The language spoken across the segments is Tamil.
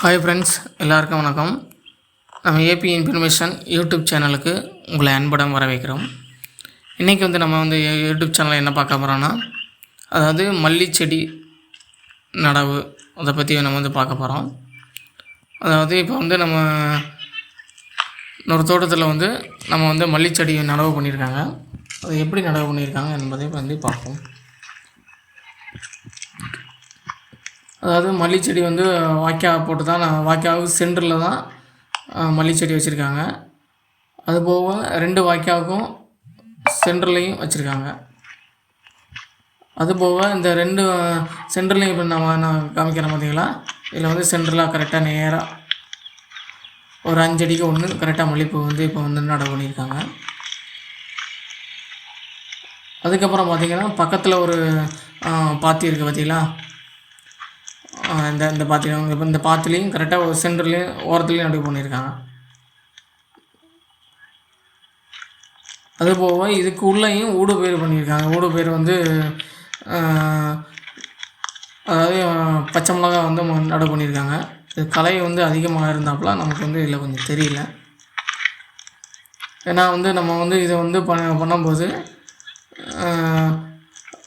ஹாய் ஃப்ரெண்ட்ஸ் எல்லாருக்கும் வணக்கம். நம்ம ஏபி இன்ஃபர்மேஷன் யூடியூப் சேனலுக்கு உங்களை அன்புடன் வரவேற்கிறோம். இன்றைக்கி வந்து நம்ம வந்து யூடியூப் சேனலில் என்ன பார்க்க போகிறோன்னா அதாவது மல்லி செடி நடவு அதை பற்றி நம்ம வந்து பார்க்க போகிறோம் அதாவது இப்போ வந்து நம்ம ஒரு தோட்டத்தில் வந்து நம்ம வந்து மல்லிச்செடி நடவு பண்ணியிருக்காங்க. அது எப்படி நடவு பண்ணியிருக்காங்க என்பதை வந்து பார்ப்போம். அதாவது மல்லி செடி வந்து வாய்க்கா போட்டு தான் நான் வாய்க்காவுக்கு சென்டரில் தான் அஹ், மல்லி செடி வச்சுருக்காங்க அதுபோக ரெண்டு வாய்க்காவுக்கும் சென்டர்லேயும் வச்சுருக்காங்க. அதுபோக இந்த ரெண்டு சென்டர்லையும் இப்போ நம்ம நான் காமிக்கிறேன் பார்த்தீங்களா இதில் வந்து சென்டரில் கரெக்டாக நேராக ஒரு அஞ்சடிக்கு ஒன்று கரெக்டாக மல்லிப்பூ வந்து இப்போ வந்து நடவு பண்ணியிருக்காங்க. அதுக்கப்புறம் பார்த்தீங்கன்னா பக்கத்தில் ஒரு பாத்தி இருக்குது பார்த்தீங்களா இந்த இந்த பாத்திரம் இப்போ இந்த பாத்திலையும் கரெக்டாக ஒரு சென்டர்லேயும் ஓரத்துலேயும் நடுவு பண்ணியிருக்காங்க. அது போக இதுக்கு உள்ளேயும் ஊடு பேர் பண்ணியிருக்காங்க. ஊடு பேர் வந்து அதாவது பச்சை மிளகா வந்து ம- நடவு பண்ணியிருக்காங்க. இது களை வந்து அதிகமாக இருந்தாப்புல நமக்கு வந்து இதில் கொஞ்சம் தெரியல. ஏன்னா வந்து நம்ம வந்து இதை வந்து பண்ண பண்ணும்போது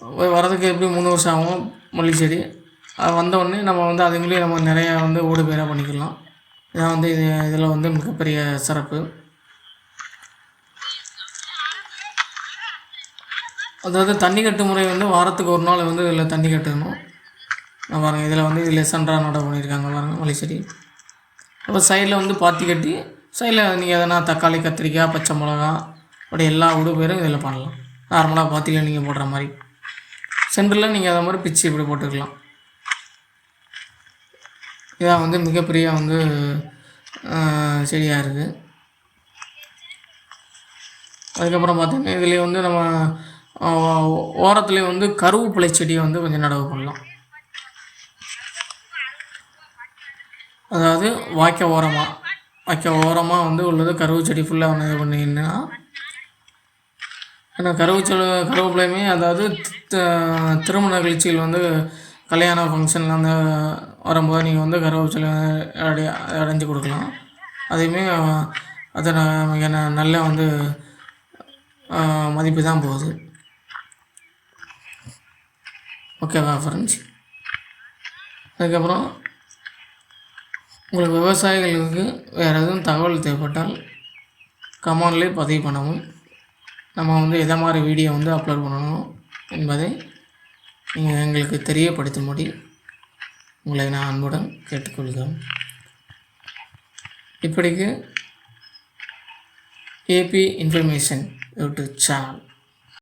வரதுக்கு எப்படி மூணு வருஷம் ஆகும்? மல்லி செடி அது நம்ம வந்து அதுங்களே நம்ம நிறையா வந்து ஓடு பேராக பண்ணிக்கலாம். இதான் வந்து இது இதில் வந்து மிகப்பெரிய சிறப்பு. அதாவது தண்ணி கட்டு முறை வந்து வாரத்துக்கு ஒரு நாள் வந்து இதில் தண்ணி கட்டணும். நான் பாருங்கள் இதில் வந்து இதில் சென்ட்ராக நட பண்ணியிருக்காங்க பாருங்கள் மல்லி அப்போ சைடில் வந்து பாத்தி கட்டி சைடில் நீங்கள் எதனா தக்காளி கத்திரிக்காய் பச்சை மிளகா அப்படி எல்லா உடு பேரும் இதில் பண்ணலாம். நார்மலாக பாத்தியில் நீங்கள் போடுற மாதிரி. சென்டரில் நீங்கள் அதை மாதிரி பிச்சு இப்படி போட்டுக்கலாம். இதான் வந்து மிகப்பெரிய வந்து செடியாக இருக்குது அதுக்கப்புறம் பார்த்திங்கன்னா இதுலேயே வந்து நம்ம ஓரத்துலேயே வந்து கருவேப்பிலை செடியை வந்து கொஞ்சம் நடவு பண்ணலாம். அதாவது வாய்க்க ஓரமாக வாய்க்க ஓரமாக வந்து உள்ளது கருவு செடி ஃபுல்லாக வந்து இது பண்ணிங்கன்னா ஏன்னா கருவு செடி கருவேப்பிலையுமே அதாவது திருமண நிகழ்ச்சியில் வந்து கல்யாண ஃபங்க்ஷனில் அந்த வரும்போது நீங்கள் வந்து கருவேப்பிலை அடை அடைஞ்சு கொடுக்கலாம். அதையுமே அதை நான் மிக நல்ல வந்து மதிப்பு தான் போகுது. ஓகேவா ஃப்ரெண்ட்ஸ் அதுக்கப்புறம் உங்களுக்கு விவசாயிகளுக்கு வேறு எதுவும் தகவல் தேவைப்பட்டால் கமெண்ட்லேயே பதிவு பண்ணவும். நம்ம வந்து எதை மாதிரி வீடியோ வந்து அப்லோட் பண்ணணும் என்பதை எங்களுக்கு தெரியப்படுத்தும்படி உங்களை நான் அன்புடன் கேட்டுக்கொள்கிறேன் இப்படிக்கு ஏபி இன்ஃபர்மேஷன் யூடியூப் சேனல்.